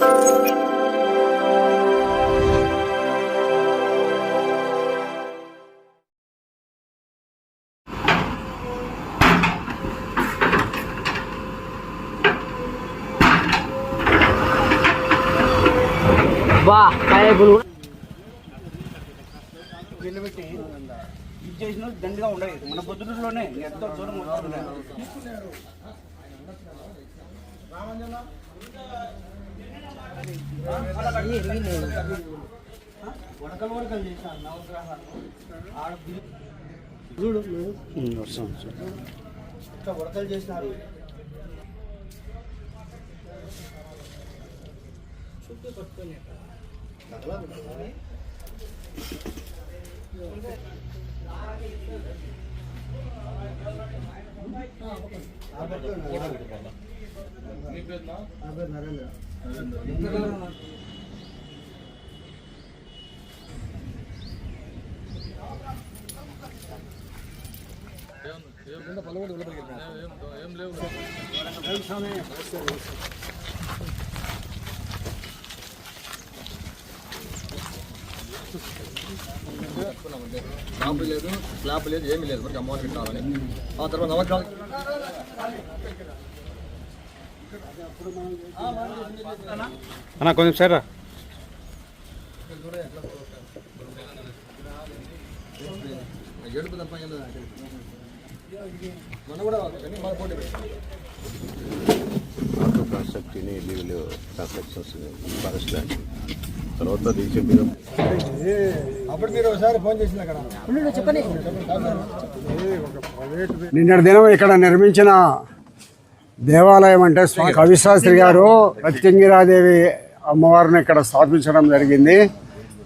బా కాయకులు ఇది చేసిన దండిగా ఉండదు మన పొద్దుటలోనే ఎంతో దూరం వస్తుంది వడకలు వడకలు చేసిన నవగ్రహాలు ఆడ చూడు ఇట్లా వడకలు చేసినారు చుట్టూ పట్టుకొని స్లాబ్ లేదు స్లాబ్ లేదు ఏమీ లేదు. మనకి అమ్మవారికి కావాలని ఆ తర్వాత నవగ్రహాలు అన్న కొంచెం సరే ఏడుపు తప్ప. మన కూడా మన పోటీ కన్స్ట్రక్షన్స్ ఫారెస్ట్ ల్యాండ్ తర్వాత రీసెంట్ మీద అప్పుడు మీరు ఒకసారి ఫోన్ అక్కడ. నిన్నటి దినం ఇక్కడ నిర్మించిన దేవాలయం అంటే స్వా- కవిశాస్త్రి గారు ప్రత్యంగిరాదేవి అమ్మవారిని ఇక్కడ స్థాపించడం జరిగింది.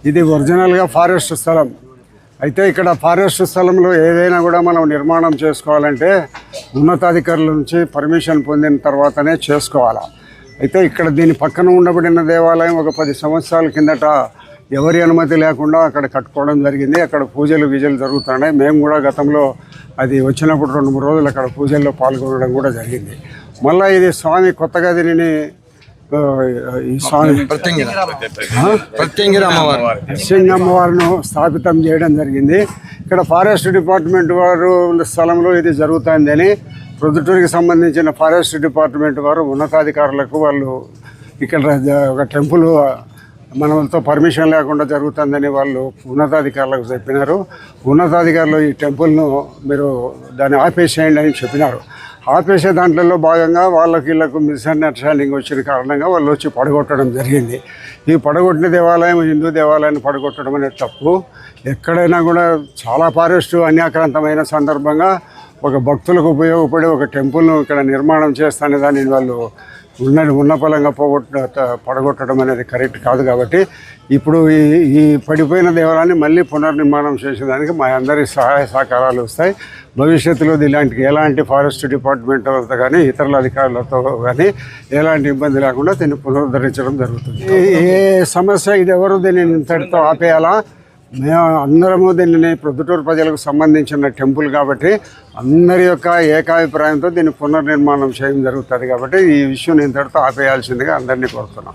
ఇది ఒరిజినల్గా ఫారెస్ట్ స్థలం. అయితే ఇక్కడ ఫారెస్ట్ స్థలంలో ఏదైనా కూడా మనం నిర్మాణం చేసుకోవాలంటే ఉన్నతాధికారుల నుంచి పర్మిషన్ పొందిన తర్వాతనే చేసుకోవాలా. అయితే ఇక్కడ దీని పక్కన ఉండబడిన దేవాలయం ఒక పది సంవత్సరాల కిందట ఎవరి అనుమతి లేకుండా అక్కడ కట్టుకోవడం జరిగింది. అక్కడ పూజలు గీజలు జరుగుతున్నాయి. మేము కూడా గతంలో అది వచ్చినప్పుడు రెండు మూడు రోజులు అక్కడ పూజల్లో పాల్గొనడం కూడా జరిగింది. మళ్ళీ ఇది స్వామి కొత్తగా దీనిని స్వామి ప్రత్యంగిర. అమ్మవారు. అమ్మవారిని స్థాపితం చేయడం జరిగింది. ఇక్కడ ఫారెస్ట్ డిపార్ట్మెంట్ వారు స్థలంలో ఇది జరుగుతుందని ప్రొద్దుటూరికి సంబంధించిన ఫారెస్ట్ డిపార్ట్మెంట్ వారు ఉన్నతాధికారులకు వాళ్ళు ఇక్కడ ఒక టెంపుల్ మనతో పర్మిషన్ లేకుండా జరుగుతుందని వాళ్ళు ఉన్నతాధికారులకు చెప్పినారు. ఉన్నతాధికారులు ఈ టెంపుల్ను మీరు దాన్ని ఆపేసేయండి అని చెప్పినారు. ఆపేసే దాంట్లో భాగంగా వాళ్ళకి వీళ్ళకు మిస్అండర్స్టాండింగ్ వచ్చిన కారణంగా వాళ్ళు వచ్చి పడగొట్టడం జరిగింది. ఈ పడగొట్టిన దేవాలయం హిందూ దేవాలయాన్ని పడగొట్టడం అనేది తప్పు. ఎక్కడైనా కూడా చాలా ఫారెస్ట్ అన్యాక్రాంతమైన సందర్భంగా ఒక భక్తులకు ఉపయోగపడే ఒక టెంపుల్ను ఇక్కడ నిర్మాణం చేస్తానే దాన్ని వాళ్ళు ఉన్న ఉన్న పలంగా పోగొట్ట పడగొట్టడం అనేది కరెక్ట్ కాదు కాబట్టి ఇప్పుడు ఈ ఈ పడిపోయిన దేవాలయాన్ని మళ్ళీ పునర్నిర్మాణం చేసేదానికి మా అందరి సహాయ సహకారాలు వస్తాయి. భవిష్యత్తులో ఇలాంటి ఎలాంటి ఫారెస్ట్ డిపార్ట్మెంట్ వాళ్ళతో కానీ ఇతరుల అధికారులతో కానీ ఎలాంటి ఇబ్బంది లేకుండా దీన్ని పునరుద్ధరించడం జరుగుతుంది. ఏ సమస్య ఇది ఎవరు దీన్ని ఇంతటితో ఆపేయాలా? మేము అందరము దీనిని ప్రొద్దుటూరు ప్రజలకు సంబంధించిన టెంపుల్ కాబట్టి అందరి యొక్క ఏకాభిప్రాయంతో దీన్ని పునర్నిర్మాణం చేయడం జరుగుతుంది కాబట్టి ఈ విషయం నేను తర్వాత ఆపేయాల్సిందిగా అందరినీ కోరుతున్నాం.